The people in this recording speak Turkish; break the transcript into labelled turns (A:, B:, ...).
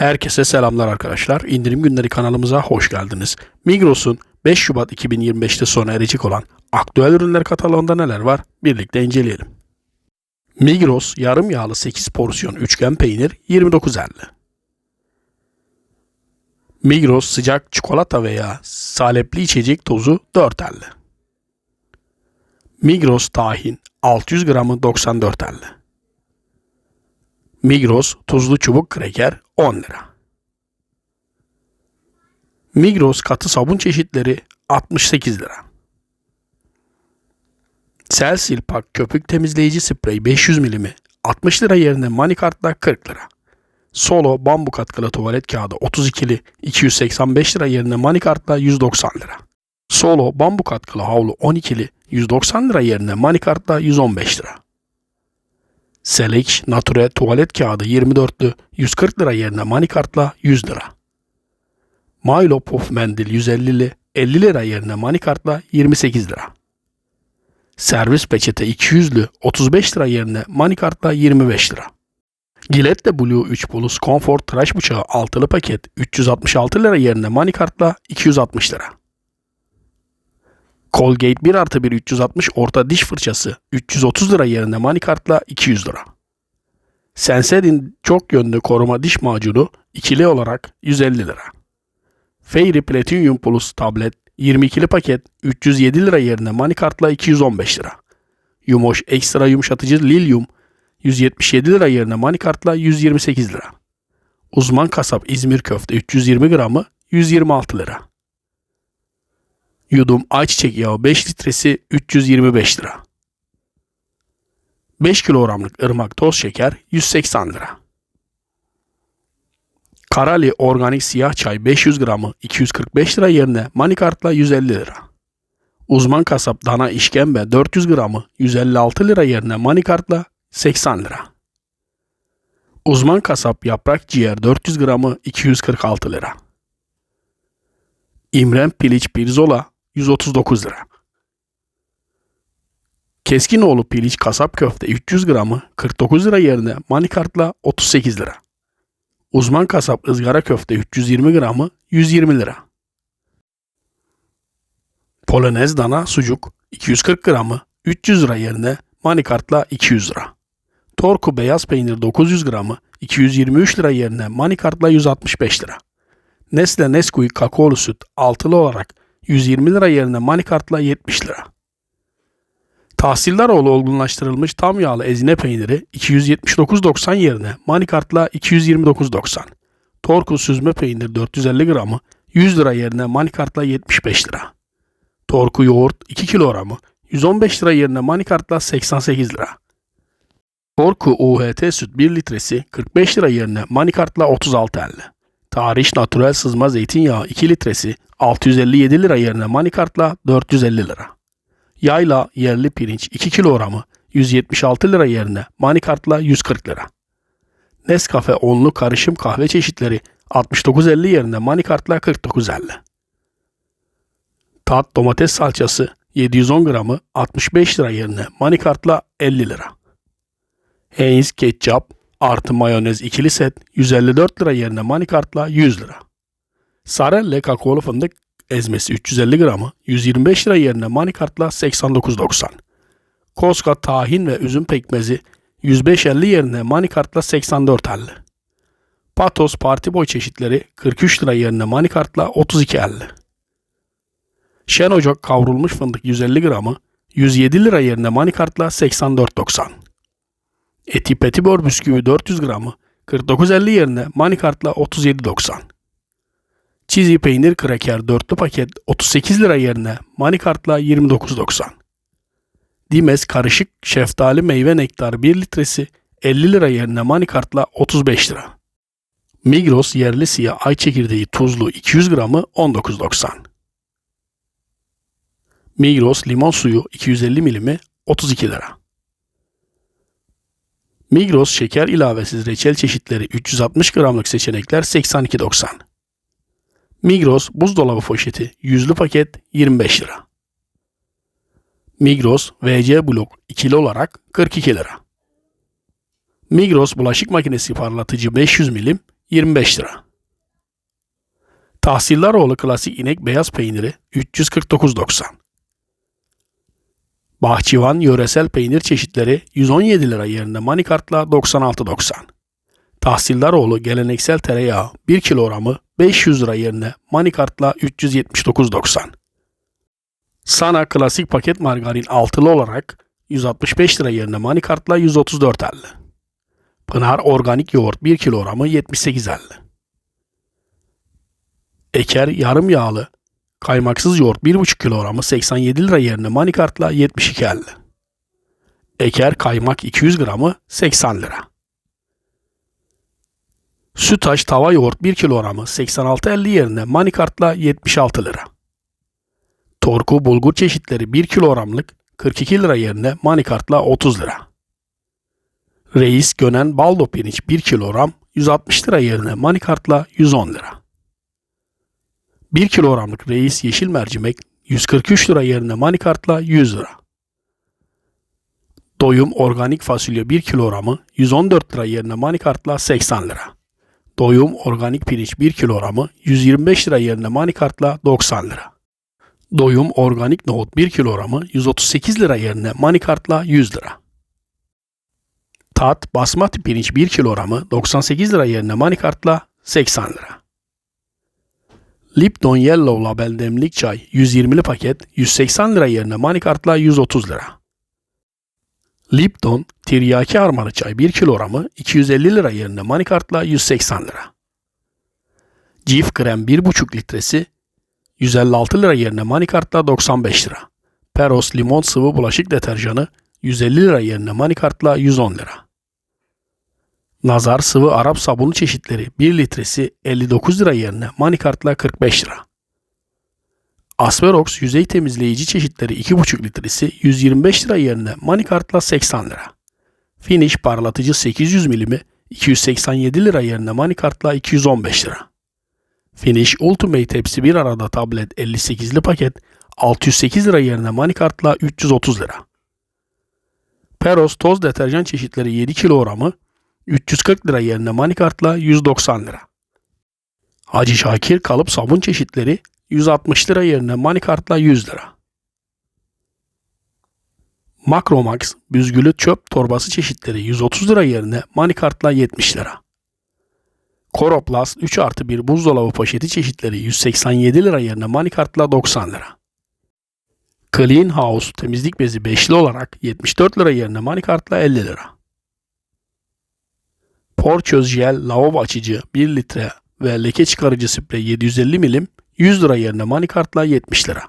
A: Herkese selamlar arkadaşlar. İndirim günleri kanalımıza hoş geldiniz. Migros'un 5 Şubat 2025'te sona erecek olan aktüel ürünler kataloğunda neler var? Birlikte inceleyelim. Migros yarım yağlı 8 porsiyon üçgen peynir 29.50. Migros sıcak çikolata veya salepli içecek tozu 4.50. Migros tahin 600 gramı 94.50. Migros tuzlu çubuk kreker 10 lira. Migros katı sabun çeşitleri 68 lira. Celsil Pak köpük temizleyici sprey 500 milimi 60 lira yerine Manikart'ta 40 lira. Solo bambu katkılı tuvalet kağıdı 32'li 285 lira yerine Manikart'ta 190 lira. Solo bambu katkılı havlu 12'li 190 lira yerine Manikart'ta 115 lira. Selex Nature tuvalet kağıdı 24'lü 140 lira yerine Manikart'la 100 lira. Milo Puff mendil 150'li 50 lira yerine Manikart'la 28 lira. Servis peçete 200'lü 35 lira yerine Manikart'la 25 lira. Gillette Blue 3 Plus Comfort tıraş bıçağı altılı paket 366 lira yerine Manikart'la 260 lira. Colgate 1 artı 1 360 orta diş fırçası 330 lira yerine Manikart'la 200 lira. Sensodyne çok yönlü koruma diş macunu ikili olarak 150 lira. Fairy Platinum Plus tablet 22'li paket 307 lira yerine Manikart'la 215 lira. Yumoş ekstra yumuşatıcı Lilium 177 lira yerine Manikart'la 128 lira. Uzman kasap İzmir köfte 320 gramı 126 lira. Yudum ayçiçek yağı 5 litresi 325 lira. 5 kilogramlık ırmak toz şeker 180 lira. Karali organik siyah çay 500 gramı 245 lira yerine Manikart'la 150 lira. Uzman kasap dana işkembe 400 gramı 156 lira yerine Manikart'la 80 lira. Uzman kasap yaprak ciğer 400 gramı 246 lira. İmren piliç pirzola 139 lira. Keskinoğlu piliç kasap köfte 300 gramı 49 lira yerine Manikart'la 38 lira. Uzman kasap ızgara köfte 320 gramı 120 lira. Polonez dana sucuk 240 gramı 300 lira yerine Manikart'la 200 lira. Torku beyaz peynir 900 gramı 223 lira yerine Manikart'la 165 lira. Nestle Nesquik kakaolu süt altılı olarak 120 lira yerine Manikart'la 70 lira. Tahsildaroğlu olgunlaştırılmış tam yağlı ezine peyniri 279.90 yerine Manikart'la 229.90. Torku süzme peynir 450 gramı 100 lira yerine Manikart'la 75 lira. Torku yoğurt 2 kilogramı 115 lira yerine Manikart'la 88 lira. Torku UHT süt 1 litresi 45 lira yerine Manikart'la 36.50. Tarih Natürel sızma zeytinyağı 2 litresi 657 lira yerine Manikart'la 450 lira. Yayla yerli pirinç 2 kilogramı 176 lira yerine Manikart'la 140 lira. Nescafe onlu karışım kahve çeşitleri 69.50 yerine Manikart'la 49.50. Tat domates salçası 710 gramı 65 lira yerine Manikart'la 50 lira. Heinz ketçap artı mayonez ikili set 154 lira yerine Manikart'la 100 lira. Sarelle kakaolu fındık ezmesi 350 gramı 125 lira yerine Manikart'la 89.90. Koska tahin ve üzüm pekmezi 105.50 yerine Manikart'la 84.50. Patos parti boy çeşitleri 43 lira yerine Manikart'la 32.50. Şen Ocak kavrulmuş fındık 150 gramı 107 lira yerine Manikart'la 84.90. Eti Petibor bisküvi 400 gramı 49.50 yerine Manikart'la 37.90. Cheesy peynir kraker dörtlü paket 38 lira yerine Manikart'la 29.90. Dimes karışık şeftali meyve nektar 1 litresi 50 lira yerine Manikart'la 35 lira. Migros yerli siyah ay çekirdeği tuzlu 200 gramı 19.90. Migros limon suyu 250 milimi 32 lira. Migros şeker ilavesiz reçel çeşitleri 360 gramlık seçenekler 82.90. Migros buzdolabı poşeti yüzlü paket 25 lira. Migros VC blok ikili olarak 42 lira. Migros bulaşık makinesi parlatıcı 500 milim 25 lira. Tahsillaroğlu klasik inek beyaz peyniri 349.90. Bahçıvan yöresel peynir çeşitleri 117 lira yerine manikartla 96.90. Tahsillaroğlu geleneksel tereyağı 1 kilogramı 500 lira yerine manikartla 379.90. Sana klasik paket margarin altılı olarak 165 lira yerine manikartla 134.50. Pınar organik yoğurt 1 kilogramı 78.50. Eker yarım yağlı kaymaksız yoğurt 1,5 kilogramı 87 lira yerine manikartla 72.50. Eker kaymak 200 gramı 80 lira. Sütaş tava yoğurt 1 kilogramı 86.50 yerine manikartla 76 lira. Torku bulgur çeşitleri 1 kilogramlık 42 lira yerine manikartla 30 lira. Reis Gönen baldo pirinç 1 kilogram 160 lira yerine manikartla 110 lira. 1 kilogramlık reis yeşil mercimek 143 lira yerine manikartla 100 lira. Doyum organik fasulye 1 kilogramı 114 lira yerine manikartla 80 lira. Doyum organik pirinç 1 kilogramı 125 lira yerine manikartla 90 lira. Doyum organik nohut 1 kilogramı 138 lira yerine manikartla 100 lira. Tat basmati pirinç 1 kilogramı 98 lira yerine manikartla 80 lira. Lipton Yellow Label demlik çay 120'li paket 180 lira yerine manikartla 130 lira. Lipton tiryaki harmanı çay 1 kilogramı 250 lira yerine manikartla 180 lira. Cif krem 1,5 litresi 156 lira yerine manikartla 95 lira. Peros limon sıvı bulaşık deterjanı 150 lira yerine manikartla 110 lira. Nazar sıvı Arap sabunu çeşitleri 1 litresi 59 lira yerine manikartla 45 lira. Asperox yüzey temizleyici çeşitleri 2,5 litresi 125 lira yerine manikartla 80 lira. Finish parlatıcı 800 milimi 287 lira yerine manikartla 215 lira. Finish Ultimate hepsi bir arada tablet 58'li paket 608 lira yerine manikartla 330 lira. Peros toz deterjan çeşitleri 7 kilogramı 340 lira yerine manikartla 190 lira. Hacı Şakir kalıp sabun çeşitleri 160 lira yerine manikartla 100 lira. Makromax büzgülü çöp torbası çeşitleri 130 lira yerine manikartla 70 lira. Coroplast 3 artı 1 buzdolabı poşeti çeşitleri 187 lira yerine manikartla 90 lira. Clean House temizlik bezi beşli olarak 74 lira yerine manikartla 50 lira. Porçöz jel lavabo açıcı 1 litre ve leke çıkarıcı sprey 750 milim 100 lira yerine manikartla 70 lira.